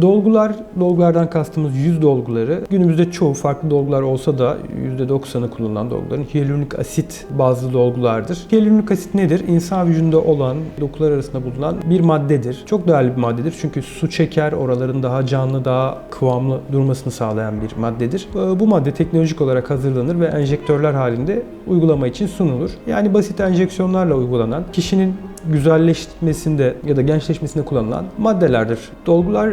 Dolgular, dolgulardan kastımız yüz dolguları. Günümüzde çoğu farklı dolgular olsa da %90'ı kullanılan dolguların hyaluronik asit bazlı dolgulardır. Hyaluronik asit nedir? İnsan vücudunda olan, dokular arasında bulunan bir maddedir. Çok değerli bir maddedir çünkü su çeker, oraların daha canlı, daha kıvamlı durmasını sağlayan bir maddedir. Bu madde teknolojik olarak hazırlanır ve enjektörler halinde uygulama için sunulur. Yani basit enjeksiyonlarla uygulanan, kişinin güzelleşmesinde ya da gençleşmesinde kullanılan maddelerdir. Dolgular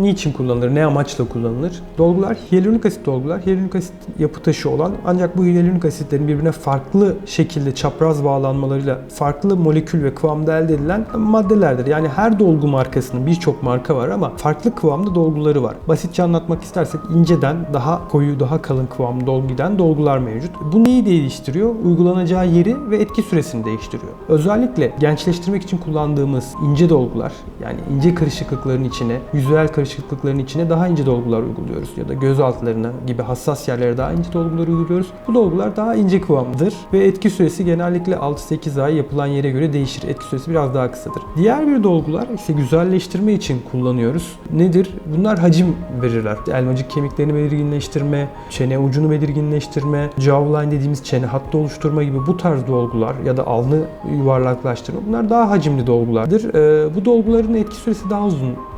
niçin kullanılır, ne amaçla kullanılır? Dolgular hyaluronik asit dolgular, hyaluronik asit yapı taşı olan ancak bu hyaluronik asitlerin birbirine farklı şekilde çapraz bağlanmalarıyla farklı molekül ve kıvamda elde edilen maddelerdir. Yani her dolgu markasının birçok marka var ama farklı kıvamda dolguları var. Basitçe anlatmak istersek inceden daha koyu, daha kalın kıvamlı dolgu giden dolgular mevcut. Bu neyi değiştiriyor? Uygulanacağı yeri ve etki süresini değiştiriyor. Özellikle gençleştirmek için kullandığımız ince dolgular yani ince kırışıklıkların içine, yüzeyel karışıklıkların içine daha ince dolgular uyguluyoruz ya da göz altlarına gibi hassas yerlere daha ince dolgular uyguluyoruz. Bu dolgular daha ince kıvamdır ve etki süresi genellikle 6-8 ay yapılan yere göre değişir. Etki süresi biraz daha kısadır. Diğer bir dolgular ise güzelleştirme için kullanıyoruz. Nedir? Bunlar hacim verirler. Elmacık kemiklerini belirginleştirme, çene ucunu belirginleştirme, jawline dediğimiz çene hattı oluşturma gibi bu tarz dolgular ya da alnı yuvarlaklaştırma bunlar daha hacimli dolgulardır. Ee, bu dolguların etki süresi daha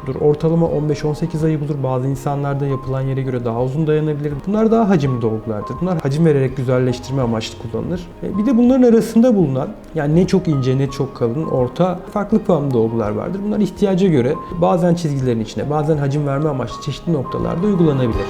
uzundur. Ortalama 15-18 ayı bulur. Bazı insanlarda yapılan yere göre daha uzun dayanabilir. Bunlar daha hacimli dolgulardır. Bunlar hacim vererek güzelleştirme amaçlı kullanılır. E, Bir de bunların arasında bulunan yani ne çok ince ne çok kalın orta farklı kıvamlı dolgular vardır. Bunlar ihtiyaca göre bazen çizgilerin içine bazen hacim verme amaçlı çeşitli noktalarda uygulanabilir.